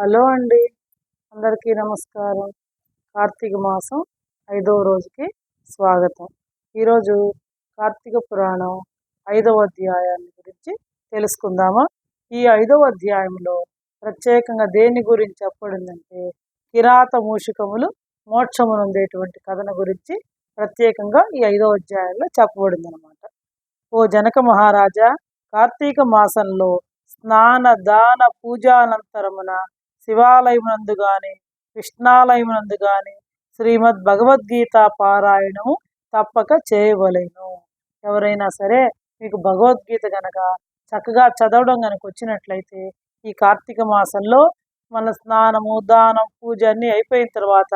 Hello అండి. అందరికీ నమస్కారం. కార్తీక మాసం ఐదవ రోజుకి స్వాగతం. ఈరోజు కార్తీక పురాణం ఐదవ అధ్యాయాన్ని గురించి తెలుసుకుందామా? ఈ ఐదవ అధ్యాయంలో ప్రత్యేకంగా దేని గురించి చెప్పడిందంటే కిరాత మూషికములు మోక్షమునందేటువంటి కథన గురించి ప్రత్యేకంగా ఈ ఐదవ అధ్యాయంలో చెప్పబడిందనమాట ఓ జనక మహారాజా కార్తీక మాసంలో స్నాన దాన పూజానంతరమున శివాలయమునందు గాని కృష్ణాలయమునందు గాని శ్రీమద్ భగవద్గీత పారాయణము తప్పక చేయవలేను. ఎవరైనా సరే మీకు భగవద్గీత గనక చక్కగా చదవడం కనుక వచ్చినట్లయితే ఈ కార్తీక మాసంలో మన స్నానము దానం పూజ అన్నీ అయిపోయిన తర్వాత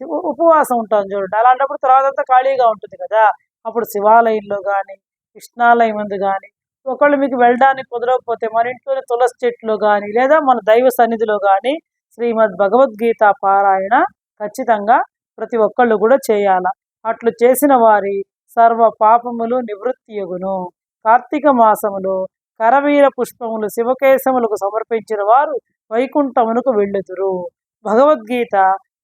శివ ఉపవాసం ఉంటాం చూడండి. అలాంటప్పుడు తర్వాత అంతా ఖాళీగా ఉంటుంది కదా. అప్పుడు శివాలయంలో కానీ కృష్ణాలయం ముందు కానీ ఒకళ్ళు మీకు వెళ్ళడానికి కుదరకపోతే మన ఇంట్లోనే తులసి చెట్లు కానీ లేదా మన దైవ సన్నిధిలో కానీ శ్రీమద్ భగవద్గీత పారాయణ ఖచ్చితంగా ప్రతి ఒక్కళ్ళు కూడా చేయాల. అట్లు చేసిన వారి సర్వ పాపములు నివృత్తి యగును కార్తీక మాసములో కరవీర పుష్పములు శివకేశములకు సమర్పించిన వారు వైకుంఠమునకు వెళ్ళుదురు. భగవద్గీత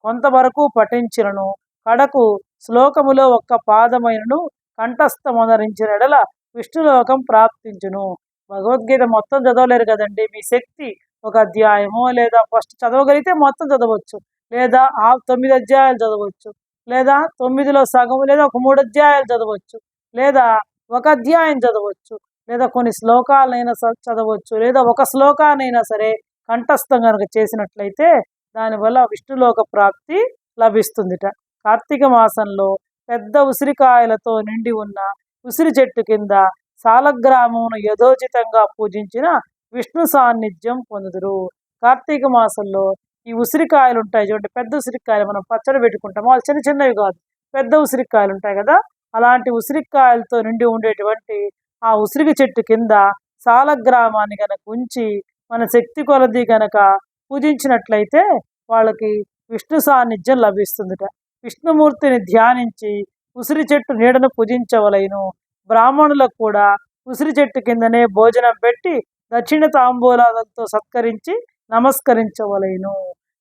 కొంతవరకు పఠించినను. కడకు శ్లోకములో ఒక్క పాదమైనను కంఠస్థమనరించిన ఎడల విష్ణులోకం ప్రాప్తించును. భగవద్గీత మొత్తం చదవలేరు కదండి. మీ శక్తి ఒక అధ్యాయమో లేదా ఫస్ట్ చదవగలిగితే మొత్తం చదవచ్చు. లేదా ఆ తొమ్మిది అధ్యాయాలు చదవచ్చు. లేదా తొమ్మిదిలో సగం లేదా ఒక మూడు అధ్యాయాలు చదవచ్చు. లేదా ఒక అధ్యాయం చదవచ్చు. లేదా కొన్ని శ్లోకాలనైనా చదవచ్చు. లేదా ఒక శ్లోకానైనా సరే కంఠస్థం కనుక చేసినట్లయితే దానివల్ల విష్ణులోక ప్రాప్తి లభిస్తుందిట. కార్తీక మాసంలో పెద్ద ఉసిరికాయలతో నిండి ఉన్న ఉసిరి చెట్టు కింద సాలగ్రామమును యథోచితంగా పూజించిన విష్ణు సాన్నిధ్యం పొందుదురు. కార్తీక మాసంలో ఈ ఉసిరికాయలు ఉంటాయి చూడండి పెద్ద ఉసిరికాయలు మనం పచ్చడి పెట్టుకుంటాము. వాళ్ళు చిన్న చిన్నవి కాదు పెద్ద ఉసిరికాయలు ఉంటాయి కదా. అలాంటి ఉసిరికాయలతో నిండి ఉండేటువంటి ఆ ఉసిరికి చెట్టు కింద సాలగ్రామాన్ని గనక ఉంచి మన శక్తి కొలది గనక పూజించినట్లయితే వాళ్ళకి విష్ణు సాన్నిధ్యం లభిస్తుందిట. విష్ణుమూర్తిని ధ్యానించి ఉసిరి చెట్టు నీడను పూజించవలెను. బ్రాహ్మణులకు కూడా ఉసిరి చెట్టు కిందనే భోజనం పెట్టి దక్షిణ తాంబూలాలతో సత్కరించి నమస్కరించవలెను.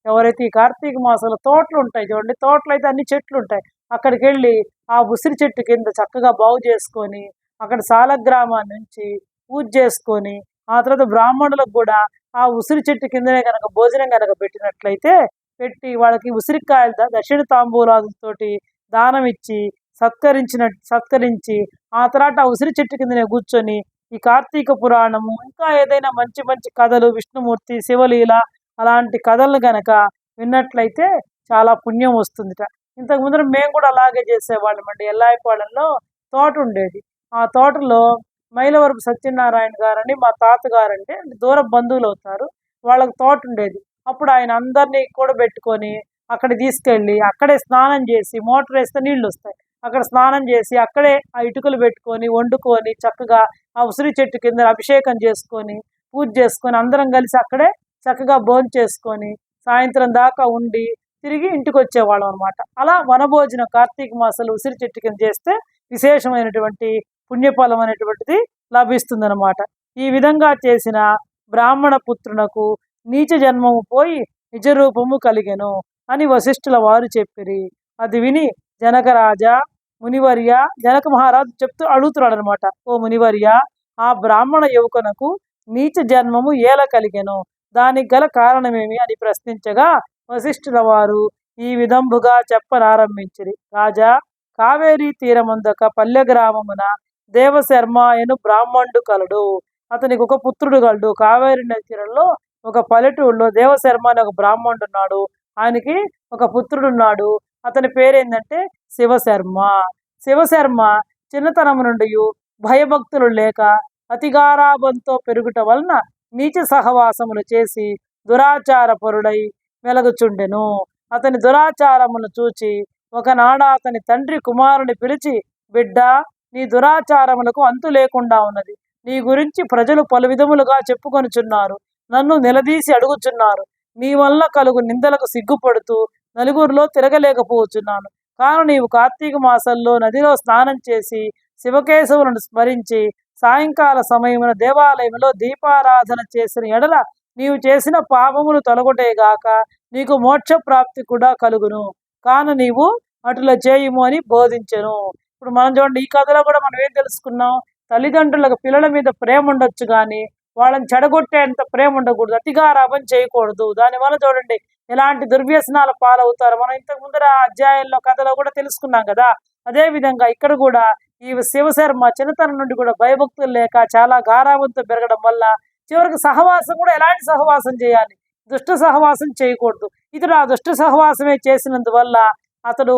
ఎవరైతే ఈ కార్తీక మాసంలో తోటలు ఉంటాయి చూడండి తోటలు అయితే అన్ని చెట్లు ఉంటాయి అక్కడికి వెళ్ళి ఆ ఉసిరి చెట్టు కింద చక్కగా బాగు చేసుకొని అక్కడ సాలగ్రామాన్ని నుంచి పూజ చేసుకొని ఆ తర్వాత బ్రాహ్మణులకు కూడా ఆ ఉసిరి చెట్టు కిందనే కనుక భోజనం కనుక పెట్టినట్లయితే పెట్టి వాళ్ళకి ఉసిరికాయలతో దక్షిణ తాంబూలాలతోటి దానం ఇచ్చి సత్కరించిన సత్కరించి ఆ తర్వాత ఉసిరి చెట్టు కిందనే కూర్చొని ఈ కార్తీక పురాణము ఇంకా ఏదైనా మంచి మంచి కథలు విష్ణుమూర్తి శివలీల అలాంటి కథలు గనక విన్నట్లయితే చాలా పుణ్యం వస్తుందిట. ఇంతకు ముందర మేము కూడా అలాగే చేసేవాళ్ళం అండి ఎల్లాయిపాలెంలో తోట ఉండేది. ఆ తోటలో మైలవరపు సత్యనారాయణ గారని మా తాతగారు అంటే దూర బంధువులు అవుతారు. వాళ్ళకి తోట ఉండేది. అప్పుడు ఆయన అందరినీ కూడా పెట్టుకొని అక్కడ తీసుకెళ్ళి అక్కడే స్నానం చేసి మోటార్ వేస్తే నీళ్ళు వస్తాయి. అక్కడ స్నానం చేసి అక్కడే ఆ ఇటుకలు పెట్టుకొని వండుకొని చక్కగా ఆ ఉసిరి చెట్టు కింద అభిషేకం చేసుకొని పూజ చేసుకొని అందరం కలిసి అక్కడే చక్కగా భోజనం చేసుకొని సాయంత్రం దాకా ఉండి తిరిగి ఇంటికి వచ్చేవాళ్ళం అనమాట అలా వనభోజనం కార్తీక మాసాలు ఉసిరి చెట్టు కింద చేస్తే విశేషమైనటువంటి పుణ్యఫలం అనేటువంటిది లభిస్తుందనమాట ఈ విధంగా చేసిన బ్రాహ్మణ పుత్రునకు నీచ జన్మము పోయి నిజరూపము కలిగెను అని వశిష్ఠుల వారు చెప్పిరి. అది విని జనకరాజా మునివర్య జనక మహారాజు చెప్తూ అడుగుతున్నాడు అనమాట ఓ మునివర్య ఆ బ్రాహ్మణ యువకునకు నీచ జన్మము ఏల కలిగెను. దానికి గల కారణమేమి? అని ప్రశ్నించగా వశిష్ఠుల వారు ఈ విధంబుగా చెప్పనారంభించిరి. రాజా కావేరీ తీరమందక పల్లె గ్రామమున దేవశర్మ అను బ్రాహ్మణుడు కలడు. అతనికి ఒక పుత్రుడు కలడు. కావేరీ నది తీరంలో ఒక పల్లెటూరులో దేవశర్మ అనే ఒక బ్రాహ్మణుడు ఉన్నాడు. ఆయనకి ఒక పుత్రుడు ఉన్నాడు. అతని పేరేందంటే శివశర్మ. శివశర్మ చిన్నతనం నుండి భయభక్తులు లేక అతిగారాభంతో పెరుగుట వలన నీచ సహవాసములు చేసి దురాచార పరుడై వెలగుచుండెను అతని దురాచారమును చూచి ఒకనాడ అతని తండ్రి కుమారుని పిలిచి బిడ్డ నీ దురాచారములకు అంతు లేకుండా ఉన్నది. నీ గురించి ప్రజలు పలు విధములుగా చెప్పుకొనుచున్నారు. నన్ను నిలదీసి అడుగుచున్నారు. నీ వల్ల కలుగు నిందలకు సిగ్గుపడుతూ నలుగురిలో తిరగలేకపోతున్నాను కాను నీవు కార్తీక మాసంలో నదిలో స్నానం చేసి శివకేశవులను స్మరించి సాయంకాల సమయమున దేవాలయంలో దీపారాధన చేసిన ఎడల నీవు చేసిన పాపములు తొలగొటేగాక నీకు మోక్ష ప్రాప్తి కూడా కలుగును. కాను నీవు అటుల చేయము అని బోధించను. ఇప్పుడు మనం చూడండి ఈ కథలో కూడా మనం ఏం తెలుసుకున్నాం? తల్లిదండ్రులకు పిల్లల మీద ప్రేమ ఉండొచ్చు కానీ వాళ్ళని చెడగొట్టేంత ప్రేమ ఉండకూడదు. అతిగా రాబం చేయకూడదు. దానివల్ల చూడండి ఎలాంటి దుర్వ్యసనాల పాలవుతారు మనం ఇంతకు ముందర అధ్యాయంలో కథలో కూడా తెలుసుకున్నాం కదా. అదే విధంగా ఇక్కడ కూడా ఈ శివశర్మ చిన్నతనం నుండి కూడా భయభక్తులు లేక చాలా గారాబంతో పెరగడం వల్ల చివరికి సహవాసం కూడా ఎలాంటి సహవాసం చేయాలి? దుష్ట సహవాసం చేయకూడదు. ఇతడు ఆ దుష్ట సహవాసమే చేసినందువల్ల అతడు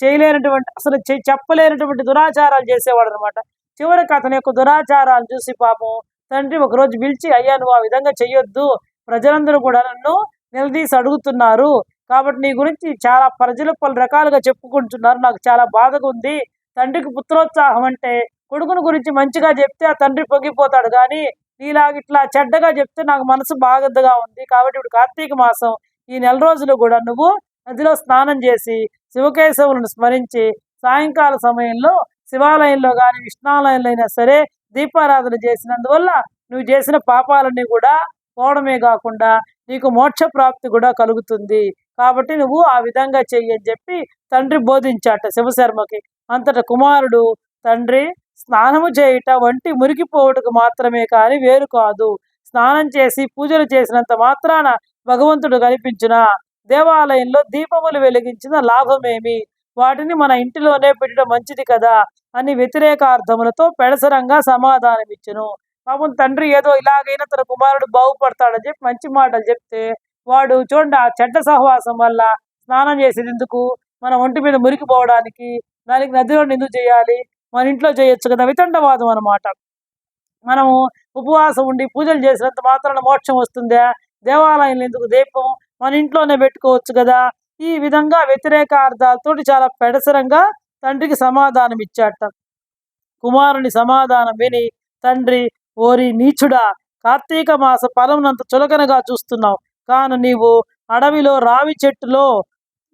చేయలేనటువంటి అసలు చెప్పలేనటువంటి దురాచారాలు చేసేవాడు అనమాట చివరికి అతని యొక్క దురాచారాలు చూసి పాపం తండ్రి ఒకరోజు పిలిచి అయ్యా నువ్వు ఆ విధంగా చెయ్యొద్దు. ప్రజలందరూ కూడా నన్ను నిలదీసి అడుగుతున్నారు. కాబట్టి నీ గురించి చాలా ప్రజలు పలు రకాలుగా చెప్పుకుంటున్నారు. నాకు చాలా బాధగా ఉంది. తండ్రికి పుత్రోత్సాహం అంటే కొడుకుని గురించి మంచిగా చెప్తే ఆ తండ్రి పొంగిపోతాడు. కానీ నీలాగ ఇట్లా చెడ్డగా చెప్తే నాకు మనసు బాగద్దగా ఉంది. కాబట్టి ఇప్పుడు కార్తీక మాసం ఈ నెల రోజులు కూడా నువ్వు నదిలో స్నానం చేసి శివకేశవులను స్మరించి సాయంకాల సమయంలో శివాలయంలో కానీ విష్ణాలయంలో అయినా సరే దీపారాధన చేసినందువల్ల నువ్వు చేసిన పాపాలన్నీ కూడా పోవడమే కాకుండా నీకు మోక్ష ప్రాప్తి కూడా కలుగుతుంది. కాబట్టి నువ్వు ఆ విధంగా చెయ్యి అని చెప్పి తండ్రి బోధించాట శివశర్మకి. అంతట కుమారుడు తండ్రి స్నానము చేయుట వంటి మురికిపోవుటకు మాత్రమే కానీ వేరు కాదు. స్నానం చేసి పూజలు చేసినంత మాత్రాన భగవంతుడు కనిపించిన. దేవాలయంలో దీపములు వెలిగించిన లాభమేమి? వాటిని మన ఇంటిలోనే పెట్టడం మంచిది కదా అని వ్యతిరేకార్థములతో పెడసరంగా సమాధానమిచ్చును. పాపం తండ్రి ఏదో ఇలాగైనా తన కుమారుడు బాగుపడతాడని చెప్పి మంచి మాటలు చెప్తే వాడు చూడండి ఆ చెడ్డ సహవాసం వల్ల స్నానం చేసేది ఎందుకు? మన ఒంటి మీద మురికిపోవడానికి దానికి నదిలో ఎందుకు చేయాలి? మన ఇంట్లో చేయొచ్చు కదా? వితండవాదం అనమాట మనము ఉపవాసం ఉండి పూజలు చేసినంత మాత్రాన మోక్షం వస్తుందా? దేవాలయంలో ఎందుకు దీపం? మన ఇంట్లోనే పెట్టుకోవచ్చు కదా? ఈ విధంగా వ్యతిరేక అర్థాలతో చాలా పెడసరంగా తండ్రికి సమాధానం ఇచ్చాట కుమారుని సమాధానం విని తండ్రి ఓరి నీచుడా కార్తీక మాస ఫలమునంత చులకనగా చూస్తున్నావు. కాను నీవు అడవిలో రావి చెట్టులో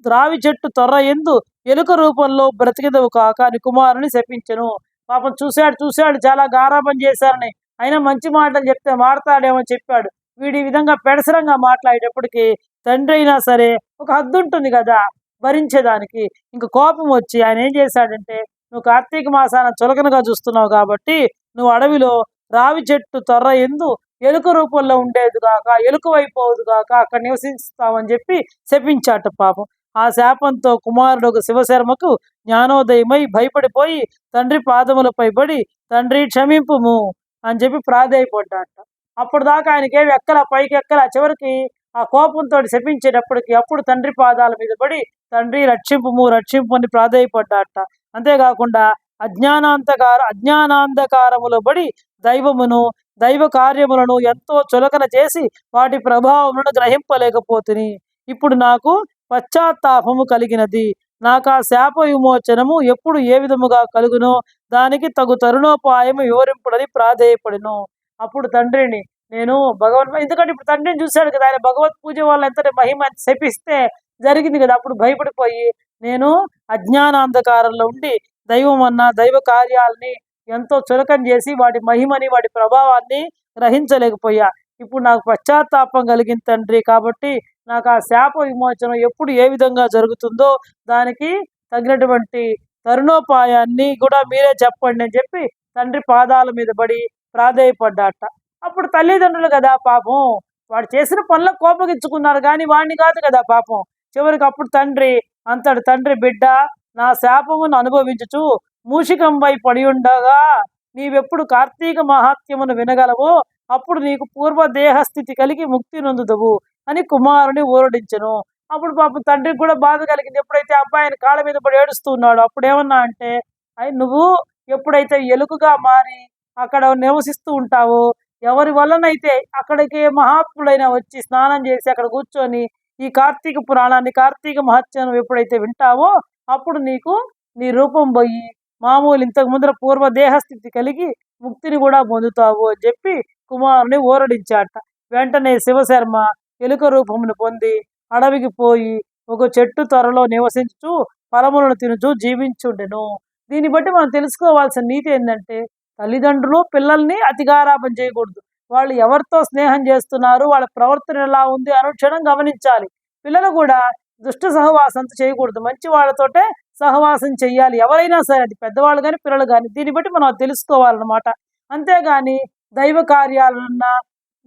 రావి చెట్టు తొర్ర ఎందు ఎలుక రూపంలో బ్రతికిదవు కాక అని కుమారుని శపించను. పాపం చూశాడు చూశాడు చాలా గారాపం చేశారని. అయినా మంచి మాటలు చెప్తే మారతాడేమో చెప్పాడు. వీడి విధంగా పెడసరంగా మాట్లాడేటప్పటికి తండ్రి అయినా సరే ఒక హద్దు ఉంటుంది కదా భరించేదానికి. ఇంక కోపం వచ్చి ఆయన ఏం చేశాడంటే నువ్వు కార్తీక మాసాన చులకనగా చూస్తున్నావు కాబట్టి నువ్వు అడవిలో రావి చెట్టు తొర్ర ఎందు ఎలుక రూపంలో ఉండేది కాక ఎలుకవైపోదు గాక కాక అక్కడ నివసిస్తామని చెప్పి శపించాట పాపం. ఆ శాపంతో కుమారుడు ఒక శివశర్మకు జ్ఞానోదయమై భయపడిపోయి తండ్రి పాదములపై పడి తండ్రి క్షమింపుము అని చెప్పి ప్రాధేయపడ్డాట. అప్పుడు దాకా ఆయనకేమి ఎక్కల పైకి ఎక్కల. చివరికి ఆ కోపంతో శపించేటప్పటికి అప్పుడు తండ్రి పాదాల మీద పడి తండ్రి రక్షింపుము రక్షింపు అని ప్రాధేయపడ్డాట. అంతేకాకుండా అజ్ఞానాంతకార అజ్ఞానాంధకారములో పడి దైవమును దైవ కార్యములను ఎంతో చులకన చేసి వాటి ప్రభావములను గ్రహింపలేకపోతుని. ఇప్పుడు నాకు పశ్చాత్తాపము కలిగినది. నాకు ఆ శాప విమోచనము ఎప్పుడు ఏ విధముగా కలుగునో దానికి తగు తరుణోపాయము వివరింపుడని ప్రాధేయపడిను. అప్పుడు తండ్రిని నేను భగవన్ ఎందుకంటే ఇప్పుడు తండ్రిని చూశాడు కదా ఆయన భగవత్ పూజ వల్ల ఎంత మహిమ శపిస్తే జరిగింది కదా అప్పుడు భయపడిపోయి నేను అజ్ఞానాంధకారంలో ఉండి దైవం అన్న దైవ కార్యాలని ఎంతో చులకం చేసి వాటి మహిమని వాటి ప్రభావాన్ని గ్రహించలేకపోయా. ఇప్పుడు నాకు పశ్చాత్తాపం కలిగిన తండ్రి కాబట్టి నాకు ఆ శాప విమోచనం ఎప్పుడు ఏ విధంగా జరుగుతుందో దానికి తగినటువంటి తరుణోపాయాన్ని కూడా మీరే చెప్పండి అని చెప్పి తండ్రి పాదాల మీద పడి ప్రాధేయపడ్డాట. అప్పుడు తల్లిదండ్రులు కదా పాపం వాడు చేసిన పనులకు కోపగించుకున్నారు కానీ వాడిని కాదు కదా పాపం. చివరికి అప్పుడు తండ్రి అంతటి తండ్రి బిడ్డ నా శాపమును అనుభవించుచు మూషికంపై పడి ఉండగా నీవెప్పుడు కార్తీక మహాత్యమును వినగలవో అప్పుడు నీకు పూర్వ దేహస్థితి కలిగి ముక్తి నొందుదవు అని కుమారుని ఊరడించను. అప్పుడు పాపం తండ్రికి కూడా బాధ కలిగింది. ఎప్పుడైతే అబ్బాయిని కాళ్ళ మీద పడి ఏడుస్తున్నాడు అప్పుడు ఏమన్నా అంటే అయి నువ్వు ఎప్పుడైతే ఎలుకగా మారి అక్కడ నివసిస్తూ ఉంటావో ఎవరి వల్లనైతే అక్కడికి మహాత్ముడైనా వచ్చి స్నానం చేసి అక్కడ కూర్చొని ఈ కార్తీక పురాణాన్ని కార్తీక మహత్యం ఎప్పుడైతే వింటావో అప్పుడు నీకు నీ రూపం పోయి మామూలు ఇంతకు ముందర పూర్వ దేహస్థితి కలిగి ముక్తిని కూడా పొందుతావు అని చెప్పి కుమారుని ఊరడించాట వెంటనే శివశర్మ ఎలుక రూపమును పొంది అడవికి పోయి ఒక చెట్టు త్వరలో నివసించు ఫలములను తినుచు జీవించుండెను. దీన్ని బట్టి మనం తెలుసుకోవాల్సిన నీతి ఏంటంటే తల్లిదండ్రులు పిల్లల్ని అతిగారాపం చేయకూడదు. వాళ్ళు ఎవరితో స్నేహం చేస్తున్నారు వాళ్ళ ప్రవర్తన ఎలా ఉంది అనుక్షణం గమనించాలి. పిల్లలు కూడా దుష్ట సహవాసంతో చేయకూడదు. మంచి వాళ్ళతోటే సహవాసం చేయాలి. ఎవరైనా సరే అది పెద్దవాళ్ళు కానీ పిల్లలు కానీ దీన్ని బట్టి మనం తెలుసుకోవాలన్నమాట. అంతేగాని దైవ కార్యాలన్నా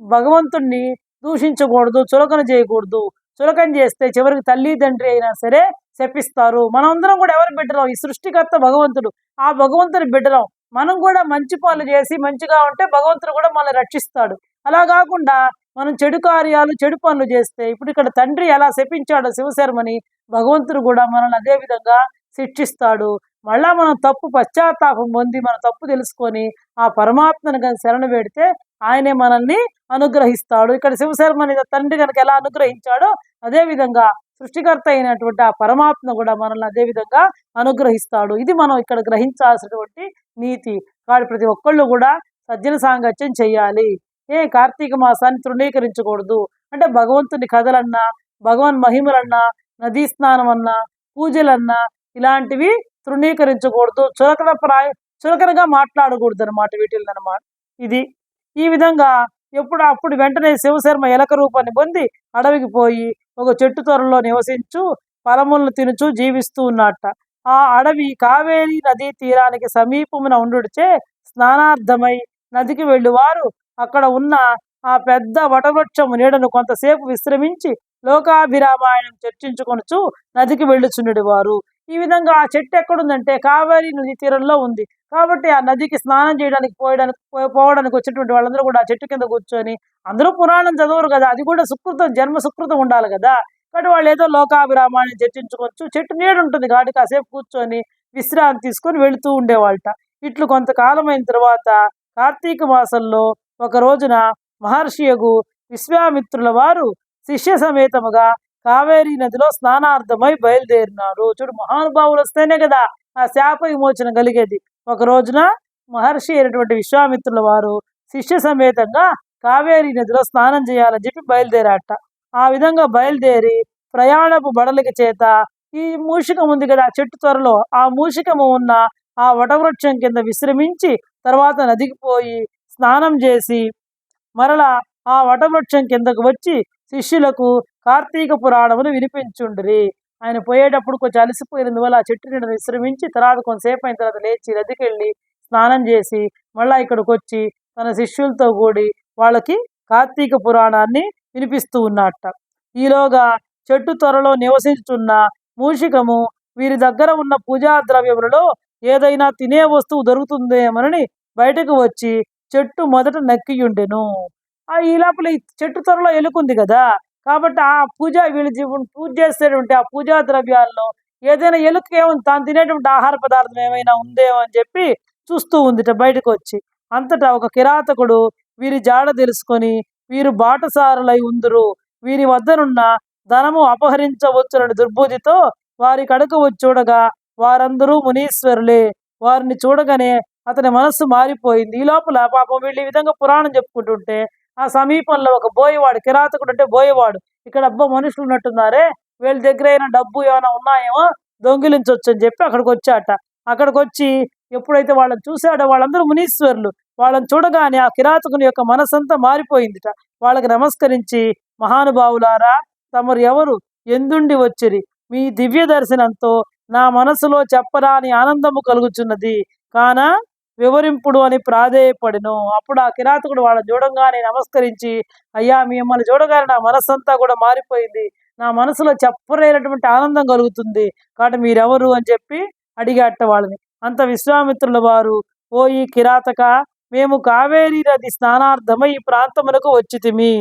భగవంతుణ్ణి దూషించకూడదు చులకన చేయకూడదు. చులకన చేస్తే చివరికి తల్లి తండ్రి అయినా సరే శపిస్తారు. మనందరం కూడా ఎవరి బిడ్డలం? ఈ సృష్టికర్త భగవంతుడు. ఆ భగవంతుని బిడ్డలం. మనం కూడా మంచి పనులు చేసి మంచిగా ఉంటే భగవంతుడు కూడా మనల్ని రక్షిస్తాడు. అలా కాకుండా మనం చెడు కార్యాలు చెడు పనులు చేస్తే ఇప్పుడు ఇక్కడ తండ్రి ఎలా శపించాడో శివశర్మని భగవంతుడు కూడా మనల్ని అదే విధంగా శిక్షిస్తాడు. మళ్ళా మనం తప్పు పశ్చాత్తాపం పొంది మన తప్పు తెలుసుకొని ఆ పరమాత్మను కనుక శరణ పెడితే ఆయనే మనల్ని అనుగ్రహిస్తాడు. ఇక్కడ శివశర్మని తండ్రి కనుక ఎలా అనుగ్రహించాడో అదేవిధంగా సృష్టికర్త అయినటువంటి ఆ పరమాత్మ కూడా మనల్ని అదే విధంగా అనుగ్రహిస్తాడు. ఇది మనం ఇక్కడ గ్రహించాల్సినటువంటి నీతి. కాబట్టి ప్రతి ఒక్కళ్ళు కూడా సజ్జన సాంగత్యం చేయాలి. ఏ కార్తీక మాసాన్ని తృణీకరించకూడదు. అంటే భగవంతుని కథలన్నా భగవాన్ మహిమలన్నా నదీ స్నానం అన్నా పూజలన్నా ఇలాంటివి తృణీకరించకూడదు. చులకన ప్రాయ చులకనగా మాట్లాడకూడదు అనమాట వీటిని అనమాట ఇది ఈ విధంగా ఎప్పుడు అప్పుడు వెంటనే శివశర్మ ఎలక రూపాన్ని పొంది అడవికి పోయి ఒక చెట్టు త్వరలో నివసించు ఫలములను తినుచు జీవిస్తూ ఉన్నట్ట. ఆ అడవి కావేరి నదీ తీరానికి సమీపమున ఉండుడిచే స్నానార్థమై నదికి వెళ్ళువారు. అక్కడ ఉన్న ఆ పెద్ద వటవృక్షము నీడను కొంతసేపు విశ్రమించి లోకాభిరామాయణం చర్చించుకొనుచు నదికి వెళ్ళుచుండేవారు. ఈ విధంగా ఆ చెట్టు ఎక్కడుందంటే కావేరి నది తీరంలో ఉంది. కాబట్టి ఆ నదికి స్నానం చేయడానికి పోయడానికి పో- పోవడానికి వచ్చినటువంటి వాళ్ళందరూ కూడా ఆ చెట్టు కింద కూర్చొని అందరూ పురాణం చదవరు కదా అది కూడా సుకృతం జన్మ సుకృతం ఉండాలి కదా. కాబట్టి వాళ్ళు ఏదో లోకాభిరామాన్ని చర్చించుకోవచ్చు. చెట్టు నీడ ఉంటుంది కాబట్టి కాసేపు కూర్చొని విశ్రాంతి తీసుకొని వెళుతూ ఉండేవాళ్ళట. ఇట్లు కొంతకాలం అయిన తర్వాత కార్తీక మాసంలో ఒక రోజున మహర్షియగు విశ్వామిత్రుల వారు శిష్య సమేతముగా కావేరీ నదిలో స్నానార్థమై బయలుదేరినారు చూడు మహానుభావులు వస్తేనే కదా ఆ శాప విమోచన కలిగేది. ఒక రోజున మహర్షి అయినటువంటి విశ్వామిత్రుల వారు శిష్య సమేతంగా కావేరీ నదిలో స్నానం చేయాలని చెప్పి బయలుదేరాట ఆ విధంగా బయలుదేరి ప్రయాణపు బడలిక చేత ఈ మూషికం ఉంది కదా చెట్టు త్వరలో ఆ మూషికము ఉన్న ఆ వటవృక్షం కింద విశ్రమించి తర్వాత నదికి పోయి స్నానం చేసి మరలా ఆ వటవృక్షం కిందకు వచ్చి శిష్యులకు కార్తీక పురాణమును వినిపించుండ్రి. ఆయన పోయేటప్పుడు కొంచెం అలసిపోయినందువల్ల ఆ చెట్టు నిండా విశ్రమించి తర్వాత కొంతసేపు అయిన తర్వాత లేచి రదికెళ్ళి స్నానం చేసి మళ్ళా ఇక్కడికి వచ్చి తన శిష్యులతో కూడి వాళ్ళకి కార్తీక పురాణాన్ని వినిపిస్తూ ఉన్నట్ట ఈలోగా చెట్టు త్వరలో నివసించున్న మూషికము వీరి దగ్గర ఉన్న పూజా ద్రవ్యములలో ఏదైనా తినే వస్తువు దొరుకుతుందేమోనని బయటకు వచ్చి చెట్టు మొదట నక్కియుండెను. ఈ లోపల ఈ చెట్టు త్వరలో ఎలుకుంది కదా. కాబట్టి ఆ పూజ వీళ్ళు పూజ చేసేటువంటి ఆ పూజా ద్రవ్యాల్లో ఏదైనా ఎలుక ఏముంది తాను తినేటువంటి ఆహార పదార్థం ఏమైనా ఉందేమో అని చెప్పి చూస్తూ ఉందిట బయటకు వచ్చి అంతటా ఒక కిరాతకుడు వీరి జాడ తెలుసుకొని వీరు బాటసారులై ఉందురు. వీరి వద్దనున్న ధనము అపహరించవచ్చునని దుర్బుద్ధితో వారి కడకు వచ్చి చూడగా వారందరూ మునీశ్వరులే. వారిని చూడగానే అతని మనస్సు మారిపోయింది. ఈ లోపల పాపం వీళ్ళు ఈ విధంగా పురాణం చెప్పుకుంటుంటే ఆ సమీపంలో ఒక బోయవాడు కిరాతకుడు అంటే బోయవాడు. ఇక్కడ అబ్బా మనుషులు ఉన్నట్టున్నారే వీళ్ళ దగ్గర అయినా డబ్బు ఏమైనా ఉన్నాయేమో దొంగిలించవచ్చు అని చెప్పి అక్కడికి వచ్చాట. అక్కడికి వచ్చి ఎప్పుడైతే వాళ్ళని చూశాడో వాళ్ళందరూ మునీశ్వరులు. వాళ్ళని చూడగానే ఆ కిరాతకుని యొక్క మనసంతా మారిపోయిందిట. వాళ్ళకి నమస్కరించి మహానుభావులారా తమరు ఎవరు? ఎందుండి వచ్చిరి? మీ దివ్య దర్శనంతో నా మనసులో చెప్పరాని ఆనందము కలుగుచున్నది. కాన వివరింపుడు అని ప్రాధేయపడిను. అప్పుడు ఆ కిరాతకుడు వాళ్ళని చూడంగానే నమస్కరించి అయ్యా మిమ్మల్ని చూడగానే నా మనస్సంతా కూడా మారిపోయింది. నా మనసులో చెప్పలేనటువంటి ఆనందం కలుగుతుంది. కాబట్టి మీరెవరు? అని చెప్పి అడిగాట వాళ్ళని. అంత విశ్వామిత్రుల వారు. ఓ ఈ కిరాతక మేము కావేరీ నది స్నానార్థమై ఈ ప్రాంతమునకు వచ్చితిమి.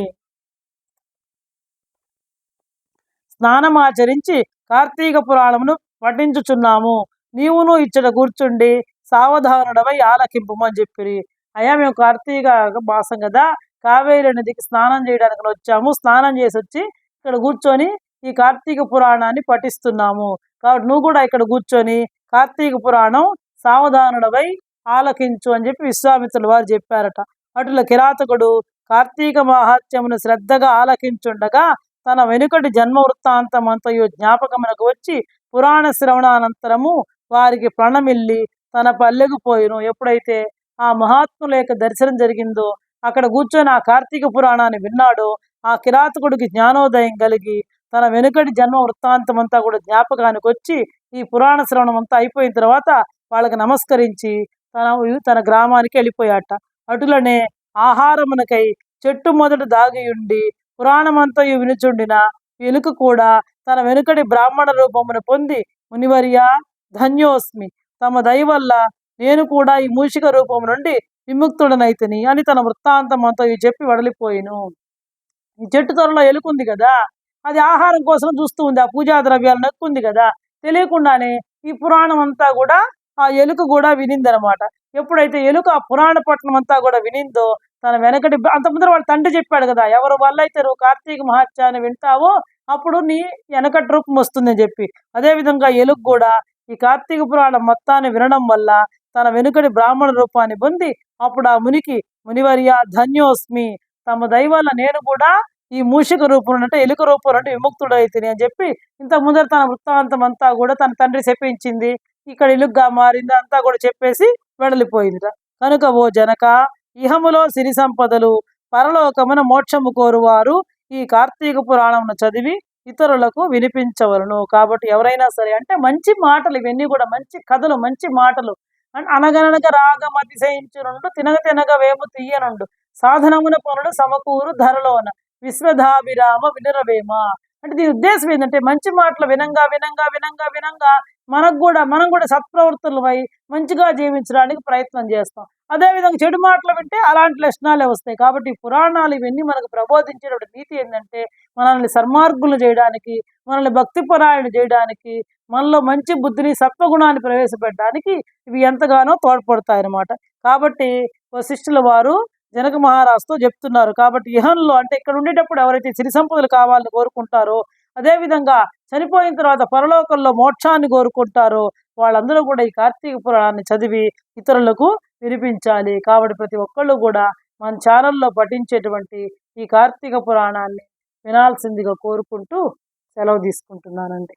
స్నానమాచరించి కార్తీక పురాణమును పఠించుచున్నాము. నీవును ఇచ్చట కూర్చుండి సావధానుడవై ఆలకింపుమని చెప్పిరి. అయ్యా మేము కార్తీక మాసం కదా కావేరి నదికి స్నానం చేయడానికి వచ్చాము. స్నానం చేసి వచ్చి ఇక్కడ కూర్చొని ఈ కార్తీక పురాణాన్ని పఠిస్తున్నాము. కాబట్టి నువ్వు కూడా ఇక్కడ కూర్చొని కార్తీక పురాణం సావధానుడవై ఆలకించు అని చెప్పి విశ్వామిత్రుల వారు చెప్పారట. అటుల కిరాతకుడు కార్తీక మహాత్యమును శ్రద్ధగా ఆలకించుండగా తన వెనుకటి జన్మ వృత్తాంతమంతయు జ్ఞాపకమునకు వచ్చి పురాణ శ్రవణానంతరము వారికి ప్రణమిల్లి తన పల్లెకు పోయిను. ఎప్పుడైతే ఆ మహాత్ముల యొక్క దర్శనం జరిగిందో అక్కడ కూర్చొని ఆ కార్తీక పురాణాన్ని విన్నాడో ఆ కిరాతకుడికి జ్ఞానోదయం కలిగి తన వెనుకటి జన్మ వృత్తాంతం అంతా కూడా జ్ఞాపకానికి వచ్చి ఈ పురాణ శ్రవణం అంతా అయిపోయిన తర్వాత వాళ్ళకి నమస్కరించి తన తన గ్రామానికి వెళ్ళిపోయాట. అటులనే ఆహారమునకై చెట్టు మొదట దాగియుండి పురాణమంతా వినుచుండిన వెనుక కూడా తన వెనుకటి బ్రాహ్మణ రూపమును పొంది మునివర్య ధన్యోస్మి తమ దయ వల్ల నేను కూడా ఈ మూషిక రూపం నుండి విముక్తుడనైతిని అని తన వృత్తాంతం అంతా చెప్పి వడలిపోయిను. ఈ చెట్టు త్వరలో ఎలుకుంది కదా? అది ఆహారం కోసం చూస్తూ ఉంది. ఆ పూజా ద్రవ్యాలు నక్కుంది కదా? తెలియకుండానే ఈ పురాణం అంతా కూడా ఆ ఎలుక కూడా వినిందనమాట. ఎప్పుడైతే ఎలుక ఆ పురాణ పట్టణం అంతా కూడా వినిందో తన వెనకటి అంత ముందర వాళ్ళ తండ్రి చెప్పాడు కదా ఎవరు వల్ల అయితే నువ్వు కార్తీక మహాత్యాన్ని వింటావో అప్పుడు నీ వెనకటి రూపం వస్తుందని చెప్పి. అదేవిధంగా ఎలుక కూడా ఈ కార్తీక పురాణం మొత్తాన్ని వినడం వల్ల తన వెనుకటి బ్రాహ్మణ రూపాన్ని పొంది అప్పుడు ఆ మునికి మునివర్య ధన్యోస్మి తమ దైవాల నేను కూడా ఈ మూషిక రూపం అంటే ఎలుక రూపం అంటే విముక్తుడైతిని అని చెప్పి ఇంత ముందర తన వృత్తాంతం అంతా కూడా తన తండ్రి చెప్పించింది. ఇక్కడ ఇలుగ్గా మారింది అంతా కూడా చెప్పేసి వెడలిపోయింది కనుక ఓ జనక ఇహములో సిరి సంపదలు పరలోకమున మోక్షము కోరువారు ఈ కార్తీక పురాణమును చదివి ఇతరులకు వినిపించవలను. కాబట్టి ఎవరైనా సరే అంటే మంచి మాటలు ఇవన్నీ కూడా మంచి కథలు మంచి మాటలు. అన్- అనగనగా రాగం అతిశయించునుండు తినగ తినగ వేము తీయనుండు. సాధనమున పనులు సమకూరు ధరలోన విశ్వధాభిరామ వినరవేమ. అంటే దీని ఉద్దేశం ఏంటంటే మంచి మాటలు వినంగా వినంగా వినంగా వినంగా మనకు కూడా మనం కూడా సత్ప్రవృత్తులపై మంచిగా జీవించడానికి ప్రయత్నం చేస్తాం. అదేవిధంగా చెడు మాటలు వింటే అలాంటి లక్షణాలే వస్తాయి. కాబట్టి పురాణాలు ఇవన్నీ మనకు ప్రబోధించేటువంటి నీతి ఏంటంటే మనల్ని సన్మార్గులు చేయడానికి మనల్ని భక్తిపరాయణ చేయడానికి మనలో మంచి బుద్ధిని సత్వగుణాన్ని ప్రవేశపెట్టడానికి ఇవి ఎంతగానో తోడ్పడతాయి అన్నమాట. కాబట్టి వశిష్ఠుల వారు జనక మహారాజుతో చెప్తున్నారు. కాబట్టి ఇహంలో అంటే ఇక్కడ ఉండేటప్పుడు ఎవరైతే సిరి సంపదలు కావాలని కోరుకుంటారో అదేవిధంగా చనిపోయిన తర్వాత పరలోకంలో మోక్షాన్ని కోరుకుంటారో వాళ్ళందరూ కూడా ఈ కార్తీక పురాణాన్ని చదివి ఇతరులకు వినిపించాలి. కాబట్టి ప్రతి ఒక్కళ్ళు కూడా మన ఛానల్లో పఠించేటువంటి ఈ కార్తీక పురాణాన్ని వినాల్సిందిగా కోరుకుంటూ సెలవు తీసుకుంటున్నానండి.